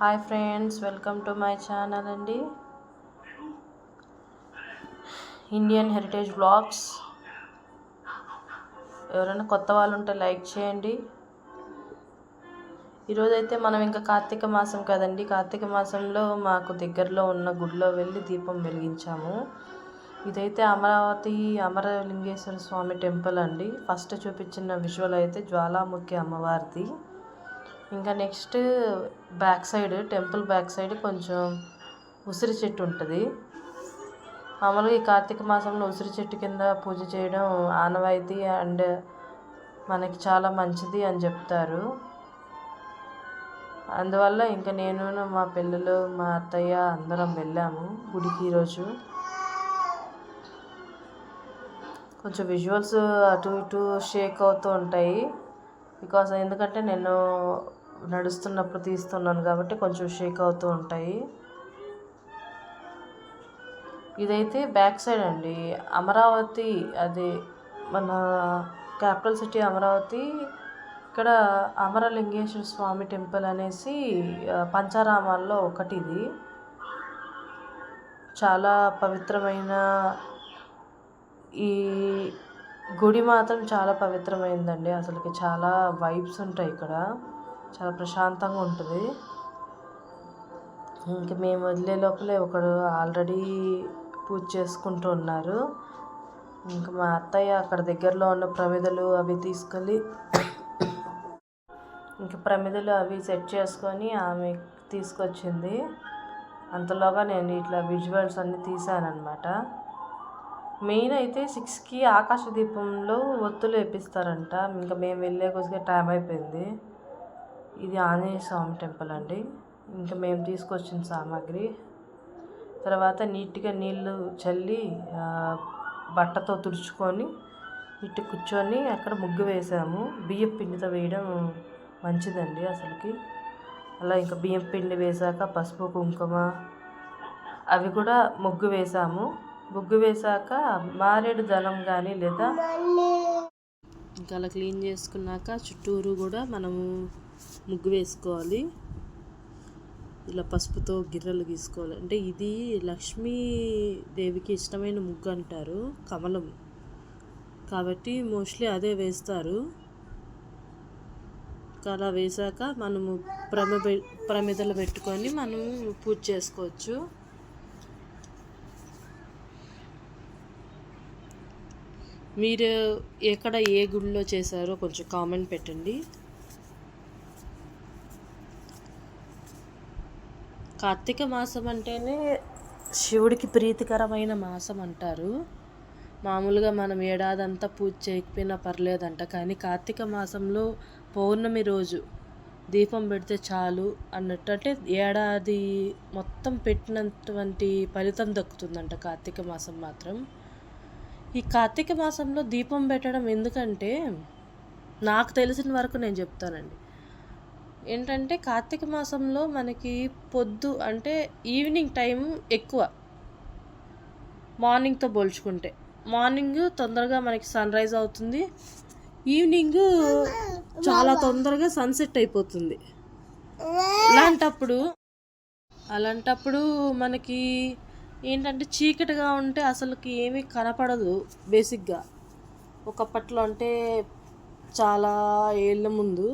Hi friends welcome to my channel అండి. Indian heritage blogs. ఎవరైనా కొత్త వాళ్ళు ఉంటే లైక్ చేయండి. ఈరోజైతే మనం ఇంకా కార్తీక మాసం కదండి. కార్తీక మాసంలో మాకు దగ్గరలో ఉన్న గుడిలో వెళ్ళి దీపం వెలిగించాము. ఇదైతే అమరావతి అమరలింగేశ్వర స్వామి టెంపుల్ అండి. ఫస్ట్ చూపించిన విజువల్ అయితే జ్వాలాముఖి అమ్మవారిది. ఇంకా next back side temple back side కొంచెం ఉసిరి చెట్టు ఉంటుంది. మామూలుగా ఈ కార్తీక మాసంలో ఉసిరి చెట్టు కింద పూజ చేయడం ఆనవాయితీ అండ్ మనకి చాలా మంచిది అని చెప్తారు. అందువల్ల ఇంకా నేను మా పిల్లలు మా అత్తయ్య అందరం వెళ్ళాము గుడికి ఈరోజు. కొంచెం విజువల్స్ అటు ఇటు షేక్ అవుతూ ఉంటాయి. బికాస్ ఎందుకంటే నేను నడుస్తున్నప్పుడు తీస్తున్నాను కాబట్టి కొంచెం షేక్ అవుతూ ఉంటాయి. ఇదైతే బ్యాక్ సైడ్ అండి. అమరావతి అది మన క్యాపిటల్ సిటీ అమరావతి ఇక్కడ అమరలింగేశ్వర స్వామి టెంపుల్ అనేసి పంచారామాల్లో ఒకటి ఇది చాలా పవిత్రమైన ఈ గుడి మాత్రం చాలా పవిత్రమైందండి. అసలుకి చాలా వైబ్స్ ఉంటాయి ఇక్కడ. చాలా ప్రశాంతంగా ఉంటుంది. ఇంక మేము వదిలే లోపలే ఒకడు ఆల్రెడీ పూజ చేసుకుంటూ ఉన్నారు. ఇంకా మా అత్తయ్య అక్కడ దగ్గరలో ఉన్న ప్రమిదలు అవి తీసుకెళ్ళి ఇంకా ప్రమిదలు అవి సెట్ చేసుకొని ఆమె తీసుకొచ్చింది. అంతలోగా నేను ఇట్లా విజువల్స్ అన్నీ తీసానమాట మెయిన్ అయితే సిక్స్కి ఆకాశ దీపంలో ఒత్తులు వేపిస్తారంట. ఇంకా మేము వెళ్ళే కొద్దిగా టైం అయిపోయింది. ఇది ఆంజనేయ స్వామి టెంపుల్ అండి. ఇంకా మేము తీసుకొచ్చిన సామాగ్రి. తర్వాత నీట్గా నీళ్ళు చల్లి బట్టతో తుడుచుకొని ఇటు కూర్చొని అక్కడ ముగ్గు వేసాము. బియ్యం పిండితో వేయడం మంచిదండి అసలుకి. అలా ఇంకా బియ్యం పిండి వేసాక పసుపు కుంకుమ అవి కూడా ముగ్గు వేసాము. ముగ్గు వేసాక మారేడు దళం కానీ లేదా ఇంకా అలా క్లీన్ చేసుకున్నాక చుట్టూరు కూడా మనము ముగ్గు వేసుకోవాలి. ఇలా పసుపుతో గిర్రలు గీసుకోవాలి. అంటే ఇది లక్ష్మీదేవికి ఇష్టమైన ముగ్గు అంటారు కమలం. కాబట్టి మోస్ట్లీ అదే వేస్తారు. ఇంకా అలా వేసాక మనము ప్రమ ప్రమిదలు పెట్టుకొని మనము పూజ చేసుకోవచ్చు. మీరు ఎక్కడ ఏ గుడిలో చేశారో కొంచెం కామెంట్ పెట్టండి. కార్తీక మాసం అంటేనే శివుడికి ప్రీతికరమైన మాసం అంటారు. మామూలుగా మనం ఏడాదంతా పూజ చేయకపోయినా పర్లేదంట కానీ కార్తీక మాసంలో పౌర్ణమి రోజు దీపం పెడితే చాలు అన్నట్టు అంటే ఏడాది మొత్తం పెట్టినటువంటి ఫలితం దక్కుతుందంట కార్తీక మాసం మాత్రం. ఈ కార్తీక మాసంలో దీపం పెట్టడం ఎందుకంటే నాకు తెలిసిన వరకు నేను చెప్తానండి. ఏంటంటే కార్తీక మాసంలో మనకి పొద్దు అంటే ఈవినింగ్ టైం ఎక్కువ. మార్నింగ్తో పోల్చుకుంటే. మార్నింగ్ తొందరగా మనకి సన్ రైజ్ అవుతుంది. ఈవినింగ్ చాలా తొందరగా సన్సెట్ అయిపోతుంది. అలాంటప్పుడు అలాంటప్పుడు మనకి ఏంటంటే చీకటిగా ఉంటే అసలుకి ఏమీ కనపడదు బేసిక్గా. ఒకప్పట్లో అంటే చాలా ఏళ్ళ ముందు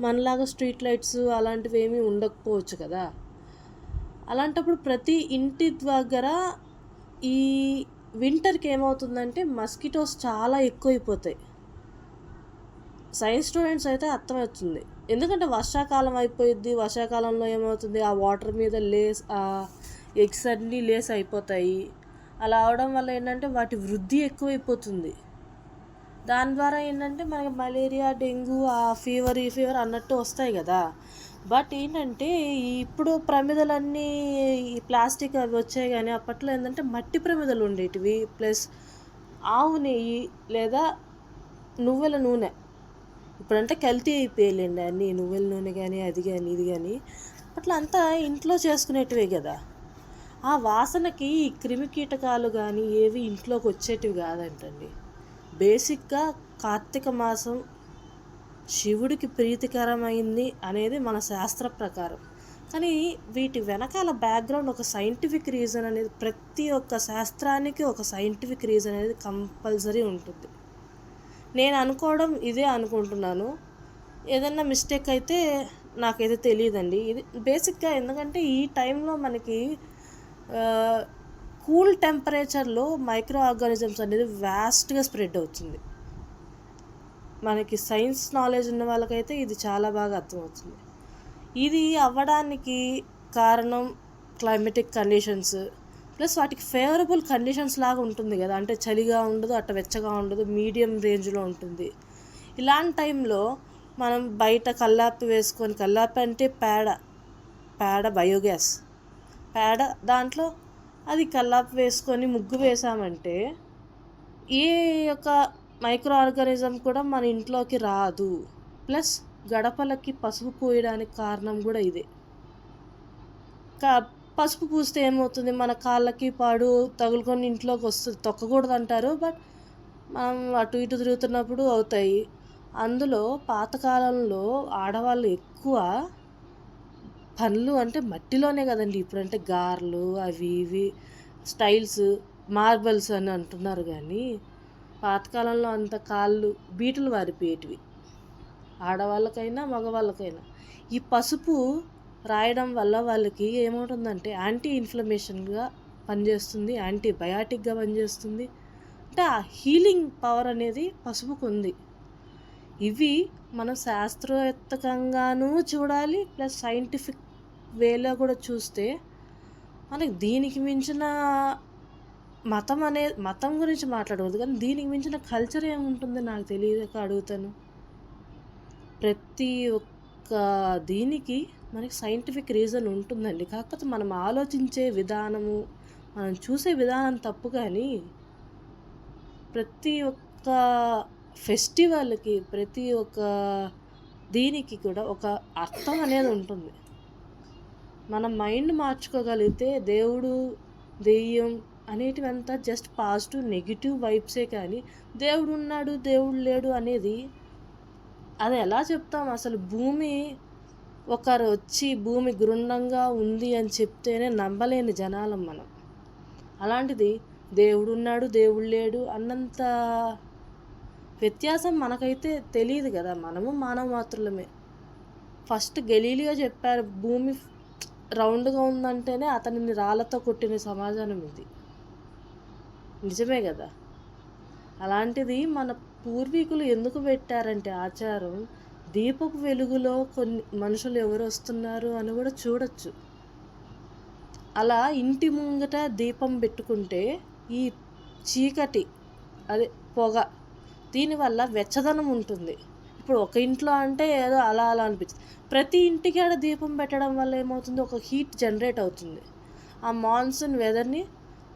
మనలాగా స్ట్రీట్ లైట్స్ అలాంటివి ఏమీ ఉండకపోవచ్చు కదా. అలాంటప్పుడు ప్రతి ఇంటి దగ్గర ఈ వింటర్కి ఏమవుతుందంటే మస్కిటోస్ చాలా ఎక్కువైపోతాయి. సైన్స్ స్టూడెంట్స్ అయితే అర్థమవుతుంది. ఎందుకంటే వర్షాకాలం అయిపోయింది వర్షాకాలంలో ఏమవుతుంది? ఆ వాటర్ మీద లేస్ ఆ ఎగ్స్ అన్నీ లేస్ అయిపోతాయి. అలా అవడం వల్ల ఏంటంటే వాటి వృద్ధి ఎక్కువైపోతుంది. దాని ద్వారా ఏంటంటే మనకి మలేరియా డెంగ్యూ ఆ ఫీవర్ ఈ ఫీవర్ అన్నట్టు వస్తాయి కదా. బట్ ఏంటంటే ఇప్పుడు ప్రమిదలన్నీ ఈ ప్లాస్టిక్ అవి వచ్చాయి కానీ అప్పట్లో ఏంటంటే మట్టి ప్రమిదలు ఉండేటివి. ప్లస్ ఆవు నెయ్యి లేదా నువ్వుల నూనె. ఇప్పుడంటే కల్తీ అయిపోయలేండి అన్నీ. నువ్వుల నూనె కానీ అది కానీ ఇది కానీ. అట్లా అంతా ఇంట్లో చేసుకునేటివే కదా. ఆ వాసనకి క్రిమి కీటకాలు కానీ ఏవి ఇంట్లోకి వచ్చేటివి కాదంటండి. బేసిక్గా కార్తీక మాసం శివుడికి ప్రీతికరమైంది అనేది మన శాస్త్ర ప్రకారం. కానీ వీటి వెనకాల బ్యాక్గ్రౌండ్ ఒక సైంటిఫిక్ రీజన్ అనేది ప్రతి ఒక్క శాస్త్రానికి ఒక సైంటిఫిక్ రీజన్ అనేది కంపల్సరీ ఉంటుంది. నేను అనుకోవడం ఇదే అనుకుంటున్నాను. ఏదన్నా మిస్టేక్ అయితే నాకైతే తెలియదండి. ఇది బేసిక్గా ఎందుకంటే ఈ టైంలో మనకి కూల్ టెంపరేచర్లో మైక్రో ఆర్గానిజమ్స్ అనేది వ్యాస్ట్గా స్ప్రెడ్ అవుతుంది. మనకి సైన్స్ నాలెడ్జ్ ఉన్న వాళ్ళకైతే ఇది చాలా బాగా అర్థమవుతుంది. ఇది అవ్వడానికి కారణం క్లైమేటిక్ కండిషన్స్ ప్లస్ వాటికి ఫేవరబుల్ కండిషన్స్ లాగా ఉంటుంది కదా. అంటే చలిగా ఉండదు అట్ట వెచ్చగా ఉండదు మీడియం రేంజ్లో ఉంటుంది. ఇలాంటి టైంలో మనం బయట కల్లాపి వేసుకొని కల్లాపి అంటే పేడ పేడ బయోగ్యాస్. పేడ దాంట్లో అది కల్లాపి వేసుకొని ముగ్గు వేసామంటే ఏ యొక్క మైక్రో ఆర్గానిజం కూడా మన ఇంట్లోకి రాదు. ప్లస్ గడపలకి పసుపు పోయడానికి కారణం కూడా ఇదే. కా పసుపు పూస్తే ఏమవుతుంది? మన కాళ్ళకి పాడు తగులుకొని ఇంట్లోకి వస్తుంది తొక్కకూడదు అంటారు బట్ మనం అటు ఇటు తిరుగుతున్నప్పుడు అవుతాయి. అందులో పాతకాలంలో ఆడవాళ్ళు ఎక్కువ పనులు అంటే మట్టిలోనే కదండి. ఇప్పుడంటే గార్లు అవి ఇవి స్టైల్స్ మార్బల్స్ అని అంటున్నారు కానీ పాతకాలంలో అంత కాళ్ళు బీటలు వారిపోయేటివి. ఆడవాళ్ళకైనా మగవాళ్ళకైనా. ఈ పసుపు రాయడం వల్ల వాళ్ళకి ఏమవుతుందంటే యాంటీ ఇన్ఫ్లమేషన్గా పనిచేస్తుంది యాంటీబయాటిక్గా పనిచేస్తుంది. అంటే ఆ హీలింగ్ పవర్ అనేది పసుపుకు ఉంది ఇవి మనం శాస్త్రోత్తకంగానూ చూడాలి ప్లస్ సైంటిఫిక్ వేలో కూడా చూస్తే మనకి దీనికి మించిన మతం అనే మతం గురించి మాట్లాడకూడదు. కానీ దీనికి మించిన కల్చర్ ఏముంటుంది నాకు తెలియక అడుగుతాను. ప్రతి ఒక్క దీనికి మనకి సైంటిఫిక్ రీజన్ ఉంటుందండి. కాకపోతే మనం ఆలోచించే విధానము మనం చూసే విధానం తప్పు కానీ ప్రతి ఒక్క ఫెస్టివల్కి ప్రతి ఒక్క దీనికి కూడా ఒక అర్థం అనేది ఉంటుంది. మన మైండ్ మార్చుకోగలిగితే దేవుడు దెయ్యం అనేటివంతా జస్ట్ పాజిటివ్ నెగిటివ్ వైబ్సే కానీ దేవుడు ఉన్నాడు దేవుడు లేడు అనేది అది ఎలా చెప్తాం? అసలు భూమి ఒకరు వచ్చి భూమి గురుండంగా ఉంది అని చెప్తేనే నమ్మలేని జనాలం మనం. అలాంటిది దేవుడు ఉన్నాడు దేవుడు లేడు అన్నంత వ్యత్యాసం మనకైతే తెలియదు కదా. మనము మానవ మాత్రులమే ఫస్ట్ గలీలిగా చెప్పారు భూమి రౌండ్గా ఉందంటేనే అతనిని రాళ్ళతో కొట్టిన సమాజానం ఇది. నిజమే కదా? అలాంటిది మన పూర్వీకులు ఎందుకు పెట్టారంటే ఆచారం? దీపపు వెలుగులో కొన్ని మనుషులు ఎవరు వస్తున్నారు అని కూడా చూడొచ్చు. అలా ఇంటి ముంగట దీపం పెట్టుకుంటే ఈ చీకటి అదే పొగ దీనివల్ల వెచ్చదనం ఉంటుంది. ఇప్పుడు ఒక ఇంట్లో అంటే ఏదో అలా అలా అనిపిస్తుంది ప్రతి ఇంటికి ఆడ దీపం పెట్టడం వల్ల ఏమవుతుంది? ఒక హీట్ జనరేట్ అవుతుంది. ఆ మాన్సూన్ వెదర్ని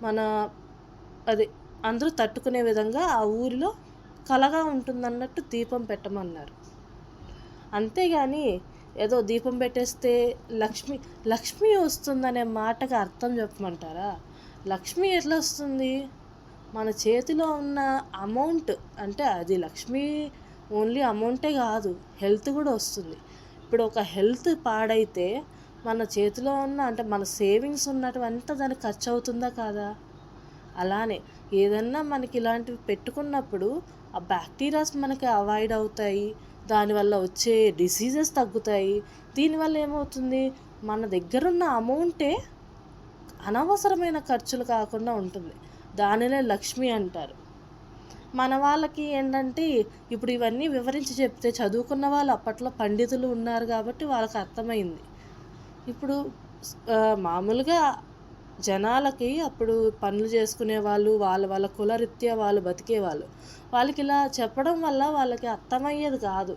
మన అది అందరూ తట్టుకునే విధంగా ఆ ఊరిలో కలగా ఉంటుందన్నట్టు దీపం పెట్టమన్నారు. అంతేగాని ఏదో దీపం పెట్టేస్తే లక్ష్మి లక్ష్మి వస్తుందనే మాటకు అర్థం చెప్పమంటారా? లక్ష్మి ఎట్లా వస్తుంది? మన చేతిలో ఉన్న అమౌంట్ అంటే అది లక్ష్మి ఓన్లీ అమౌంటే కాదు హెల్త్ కూడా వస్తుంది. ఇప్పుడు ఒక హెల్త్ పాడైతే మన చేతిలో ఉన్న అంటే మన సేవింగ్స్ ఉన్నటువంతా దానికి ఖర్చు అవుతుందా కాదా? అలానే ఏదన్నా మనకి ఇలాంటివి పెట్టుకున్నప్పుడు ఆ బ్యాక్టీరియాస్ మనకి అవాయిడ్ అవుతాయి దానివల్ల వచ్చే డిసీజెస్ తగ్గుతాయి. దీనివల్ల ఏమవుతుంది? మన దగ్గర ఉన్న అమౌంటే అనవసరమైన ఖర్చులు కాకుండా ఉంటుంది. దానినే లక్ష్మి అంటారు. మన వాళ్ళకి ఏంటంటే ఇప్పుడు ఇవన్నీ వివరించి చెప్తే చదువుకున్న వాళ్ళు అప్పట్లో పండితులు ఉన్నారు కాబట్టి వాళ్ళకి అర్థమైంది. ఇప్పుడు మామూలుగా జనాలకి అప్పుడు పనులు చేసుకునే వాళ్ళు వాళ్ళ వాళ్ళ కులరీత్యా వాళ్ళు బతికేవాళ్ళు. వాళ్ళకి ఇలా చెప్పడం వల్ల వాళ్ళకి అర్థమయ్యేది కాదు.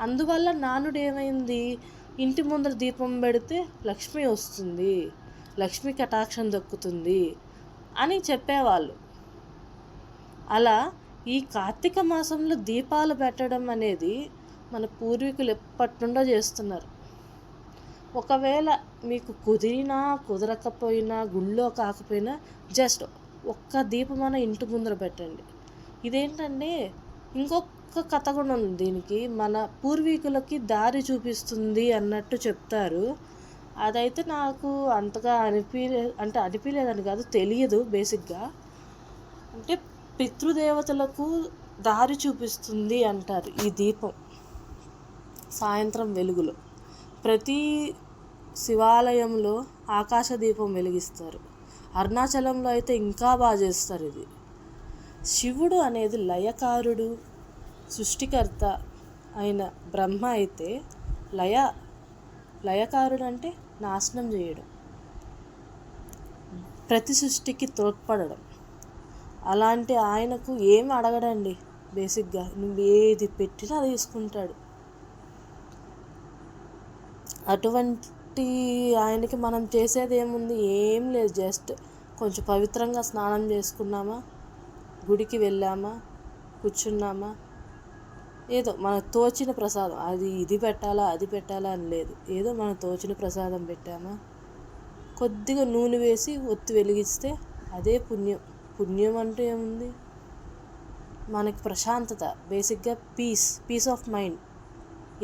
అందువల్ల నానుడు ఏమైంది? ఇంటి ముందర దీపం పెడితే లక్ష్మి వస్తుంది. లక్ష్మి కటాక్షం దక్కుతుంది అని చెప్పేవాళ్ళు. అలా ఈ కార్తీక మాసంలో దీపాలు పెట్టడం అనేది మన పూర్వీకులు ఎప్పటి నుండో చేస్తున్నారు. ఒకవేళ మీకు కుదిరినా కుదరకపోయినా గుళ్ళో కాకపోయినా జస్ట్ ఒక్క దీపమైన ఇంటి ముందర పెట్టండి. ఇదేంటంటే ఇంకొక కథ కూడా ఉంది దీనికి. మన పూర్వీకులకి దారి చూపిస్తుంది అన్నట్టు చెప్తారు. అదైతే నాకు అంతగా అనిపించే అంటే అనిపించలేదని కాదు తెలియదు బేసిక్గా. అంటే పితృదేవతలకు దారి చూపిస్తుంది అంటారు ఈ దీపం సాయంత్రం వెలుగులో. ప్రతి శివాలయంలో ఆకాశ దీపం వెలిగిస్తారు. అరుణాచలంలో అయితే ఇంకా బాగా చేస్తారు ఇది. శివుడు అనేది లయకారుడు సృష్టికర్త అయిన బ్రహ్మ అయితే లయ లయకారుడు అంటే నాశనం చేయడం ప్రతి సృష్టికి తోడ్పడడం. అలాంటి ఆయనకు ఏం అడగడండి. బేసిక్గా నువ్వు ఏది పెట్టినా అది తీసుకుంటాడు. అటువంటి ఆయనకి మనం చేసేది ఏముంది? ఏం లేదు. జస్ట్ కొంచెం పవిత్రంగా స్నానం చేసుకున్నామా? గుడికి వెళ్ళామా? కూర్చున్నామా? ఏదో మనకు తోచిన ప్రసాదం. అది ఇది పెట్టాలా? అది పెట్టాలా అని లేదు. ఏదో మనకు తోచిన ప్రసాదం పెట్టామా? కొద్దిగా నూనె వేసి ఒత్తి వెలిగిస్తే అదే పుణ్యం. పుణ్యం అంటే ఏముంది? మనకి ప్రశాంతత బేసిక్గా పీస్ పీస్ ఆఫ్ మైండ్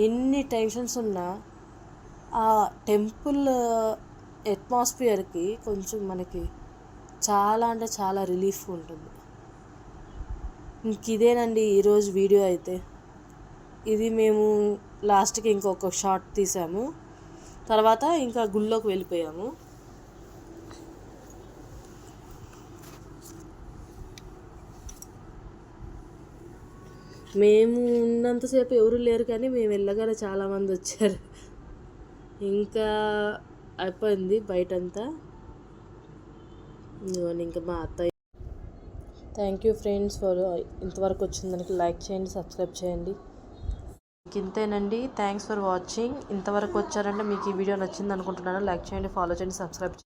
ఎన్ని టెన్షన్స్ ఉన్నా ఆ టెంపుల్ అట్మాస్ఫియర్కి uh, కొంచెం మనకి చాలా అంటే చాలా రిలీఫ్ ఉంటుంది. ఇంక ఇదేనండి ఈరోజు వీడియో అయితే. ఇది మేము లాస్ట్కి ఇంకొక షార్ట్ తీసాము. తర్వాత ఇంకా గుళ్ళోకి వెళ్ళిపోయాము. మేము ఉన్నంతసేపు ఎవరు లేరు కానీ మేము వెళ్ళగానే చాలామంది వచ్చారు. ఇంకా అయిపోయింది బయటంతా. ఇంకా మా అత్తయ్య. థ్యాంక్ యూ ఫ్రెండ్స్ ఫర్ ఇంతవరకు వచ్చిన దానికి లైక్ చేయండి సబ్స్క్రైబ్ చేయండి. ఇంతేనండి. థ్యాంక్స్ ఫర్ వాచింగ్ ఇంతవరకు వచ్చారంటే మీకు ఈ వీడియో నచ్చింది అనుకుంటున్నాను. లైక్ చేయండి ఫాలో చేయండి సబ్స్క్రైబ్ చేయండి.